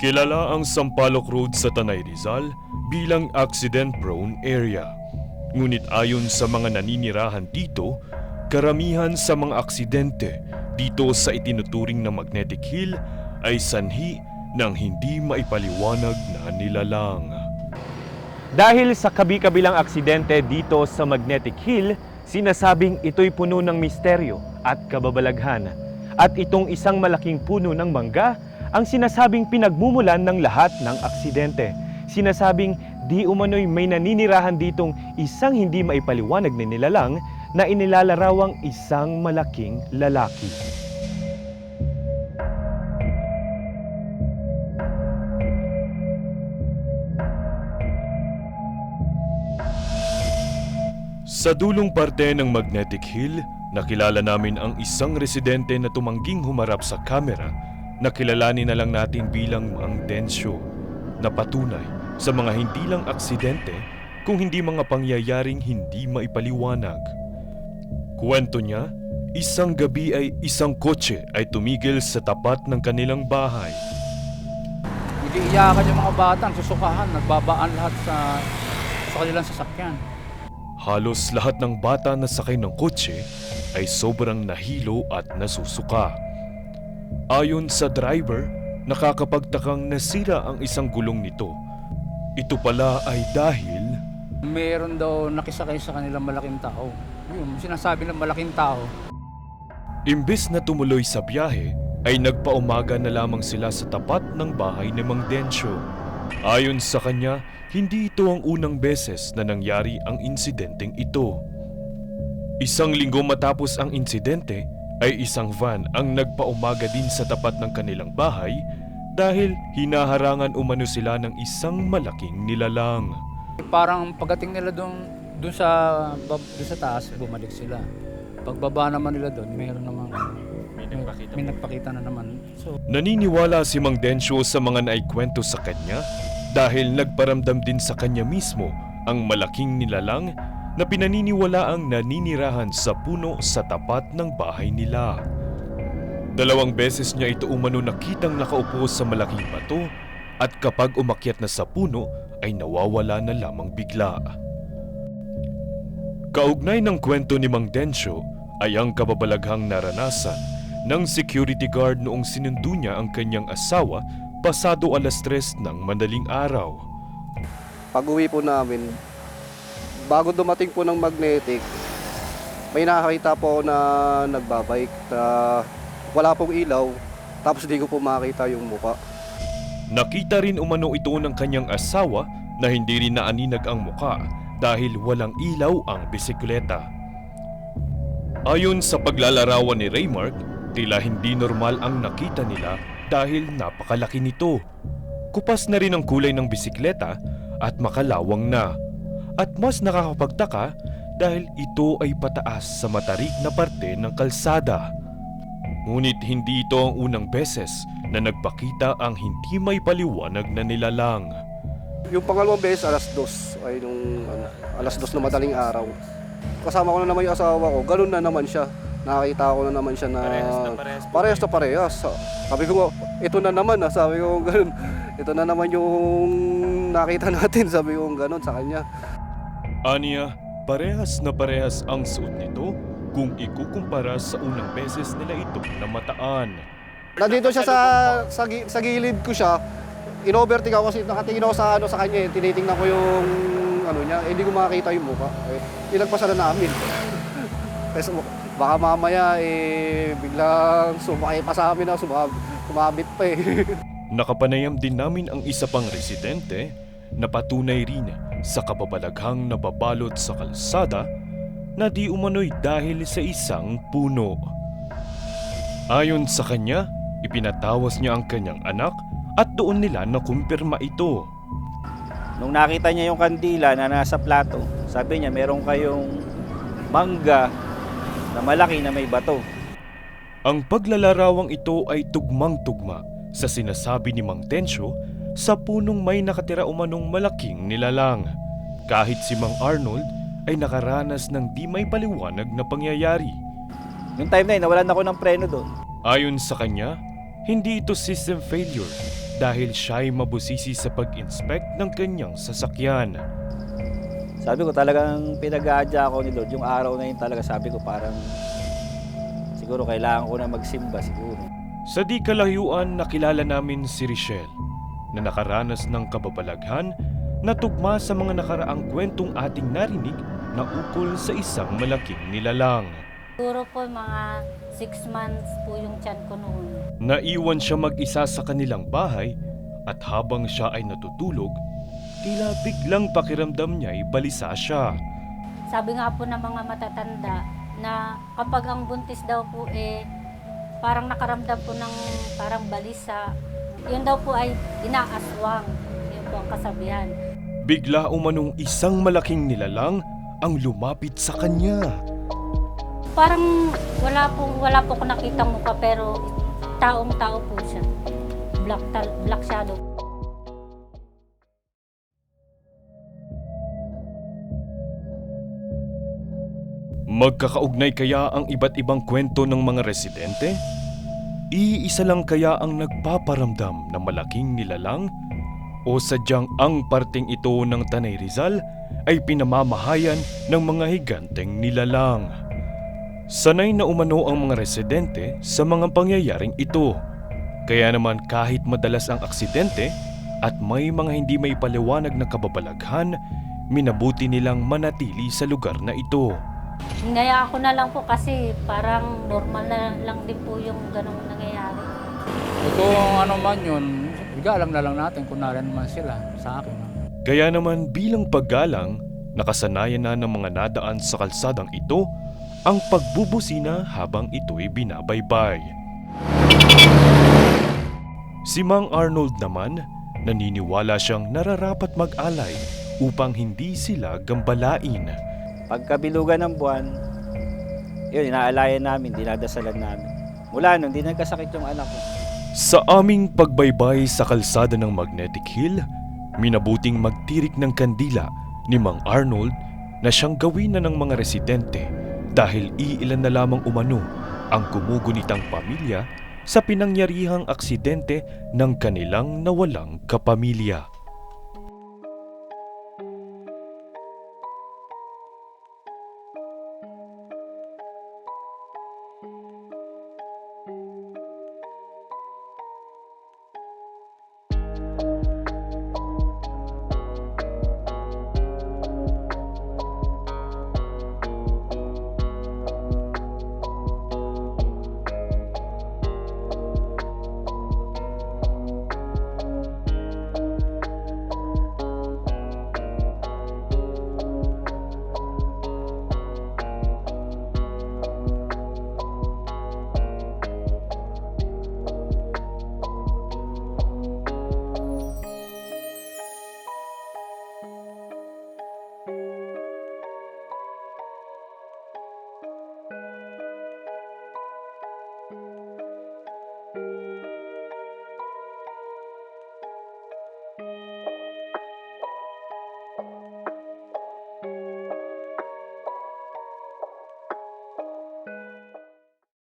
Kilala ang Sampaloc Road sa Tanay Rizal bilang accident-prone area. Ngunit ayon sa mga naninirahan dito, karamihan sa mga aksidente dito sa itinuturing na Magnetic Hill ay sanhi ng hindi maipaliwanag na nilalang. Dahil sa kabi-kabilang aksidente dito sa Magnetic Hill, sinasabing ito'y puno ng misteryo at kababalaghan. At itong isang malaking puno ng mangga ang sinasabing pinagmumulan ng lahat ng aksidente. Sinasabing di umano'y may naninirahan ditong isang hindi maipaliwanag na nilalang na inilalarawang isang malaking lalaki. Sa dulong parte ng Magnetic Hill, nakilala namin ang isang residente na tumangging humarap sa kamera na kilalanin na lang natin bilang Mang Densyo na patunay sa mga hindi lang aksidente kung hindi mga pangyayaring hindi maipaliwanag. Kwento niya, isang gabi ay isang kotse ay tumigil sa tapat ng kanilang bahay. Nag-iiyakan yung mga bata, susukahan, nagbabaan lahat sa, sa kanilang sasakyan. Halos lahat ng bata na sakay ng kotse ay sobrang nahilo at nasusuka. Ayon sa driver, nakakapagtakang nasira ang isang gulong nito. Ito pala ay dahil Meron daw nakisakay sa kanilang malaking tao. Yung sinasabi ng malaking tao, imbes na tumuloy sa biyahe, ay nagpaumaga na lamang sila sa tapat ng bahay ni Mang Densyo. Ayon sa kanya, hindi ito ang unang beses na nangyari ang insidenteng ito. Isang linggo matapos ang insidente, ay isang van ang nagpaumaga din sa tapat ng kanilang bahay dahil hinaharangan umano sila ng isang malaking nilalang. parang pagdating nila doon doon sa doon sa taas, bumalik sila. Pagbaba naman nila doon, meron naman may nagpakita, may nagpakita na naman. So, Naniniwala si Mang Densyo sa mga naikwento sa kanya dahil nagparamdam din sa kanya mismo ang malaking nilalang na pinaniniwalaang naninirahan sa puno sa tapat ng bahay nila. Dalawang beses niya ito umano nakitang nakaupo sa malaking bato at kapag umakyat na sa puno ay nawawala na lamang bigla. Kaugnay ng kwento ni Mang Densyo ay ang kababalaghang naranasan ng security guard noong sinundo niya ang kanyang asawa pasado alas tres ng madaling araw. Pag uwi po namin, bago dumating po ng magnetic, may nakakita po na nagbabike na wala pong ilaw, tapos di ko po makita yung muka. Nakita rin umano ito ng kanyang asawa na hindi rin naaninag ang muka dahil walang ilaw ang bisikleta. Ayon sa paglalarawan ni Raymark, tila hindi normal ang nakita nila dahil napakalaki nito. Kupas na rin ang kulay ng bisikleta at makalawang na. At mas nakakapagtaka dahil ito ay pataas sa matarik na parte ng kalsada. Ngunit hindi ito ang unang beses na nagpakita ang hindi may paliwanag na nilalang. Yung pangalawang beses, alas dos, ay nung ano, alas dos na madaling araw. Kasama ko na naman yung asawa ko, ganun na naman siya. Nakakita ko na naman siya na parehas na parehas. Parehas na parehas. Sabi ko, ito na naman, ah. sabi ko ganun. Ito na naman yung nakita natin, sabi ko ganun sa kanya. Aniya, parehas na parehas ang suot nito kung ikukumpara sa unang beses nila ito namataan. Nandito siya sa, sa, gi- sa gilid ko siya. In-overtake ako kasi nakatingin ako sa ano sa kanya, eh. tinitingnan ko yung ano niya, eh, hindi ko makakita yung mukha. Eh, ilagpasan na namin. Kasi baka mamaya eh biglang sumakay pa sa amin na sumab sumabit pa eh. Nakapanayam din namin ang isa pang residente na patunay rin sa kababalaghang nababalot sa kalsada na di umano'y dahil sa isang puno. Ayon sa kanya, ipinatawas niya ang kanyang anak at doon nila nakumpirma ito. Nung nakita niya yung kandila na nasa plato, sabi niya meron kayong mangga na malaki na may bato. Ang paglalarawang ito ay tugmang-tugma sa sinasabi ni Mang Tensyo sa punong may nakatira umanong malaking nilalang. Kahit si Mang Arnold ay nakaranas ng di may paliwanag na pangyayari. Yung time na yun, nawalan ako ng preno doon. Ayon sa kanya, hindi ito system failure dahil siya'y mabusisi sa pag-inspect ng kanyang sasakyan. Sabi ko talagang pinag-aadya ako ni Lord. Yung araw na yun talaga sabi ko parang siguro kailangan ko na magsimba siguro. Sa di kalayuan nakilala namin si Richelle na nakaranas ng kababalaghan na tugma sa mga nakaraang kwentong ating narinig na ukol sa isang malaking nilalang. Siguro po mga 6 months po yung tiyan ko noon. Naiwan siya mag-isa sa kanilang bahay at habang siya ay natutulog, tila biglang pakiramdam niya ay balisa siya. Sabi nga po ng mga matatanda na kapag ang buntis daw po eh parang nakaramdam po ng parang balisa. Yun daw po ay inaaswang. Yun po ang kasabihan. Bigla umanong isang malaking nilalang ang lumapit sa kanya. Parang wala po wala po ko nakita mukha pero taong tao po siya. Black, tal- black shadow. Magkakaugnay kaya ang iba't ibang kwento ng mga residente? Iisa lang kaya ang nagpaparamdam na malaking nilalang? O sadyang ang parting ito ng Tanay Rizal ay pinamamahayan ng mga higanteng nilalang? Sanay na umano ang mga residente sa mga pangyayaring ito. Kaya naman kahit madalas ang aksidente at may mga hindi may paliwanag na kababalaghan, minabuti nilang manatili sa lugar na ito. Hinaya ako na lang po kasi parang normal na lang din po yung ganong nangyayari. Kung ano man yun, igalang na lang natin kung narin man sila sa akin. Kaya naman bilang paggalang, nakasanayan na ng mga nadaan sa kalsadang ito ang pagbubusina habang ito'y binabaybay. Si Mang Arnold naman, naniniwala siyang nararapat mag-alay upang hindi sila gambalain. Pagkabilugan ng buwan, yun, inaalayan namin, dinadasalan namin. Mula nun, di nagkasakit yung anak ko. Sa aming pagbaybay sa kalsada ng Magnetic Hill, minabuting magtirik ng kandila ni Mang Arnold na siyang gawin na ng mga residente dahil iilan na lamang umano ang kumugunitang pamilya sa pinangyarihang aksidente ng kanilang nawalang kapamilya.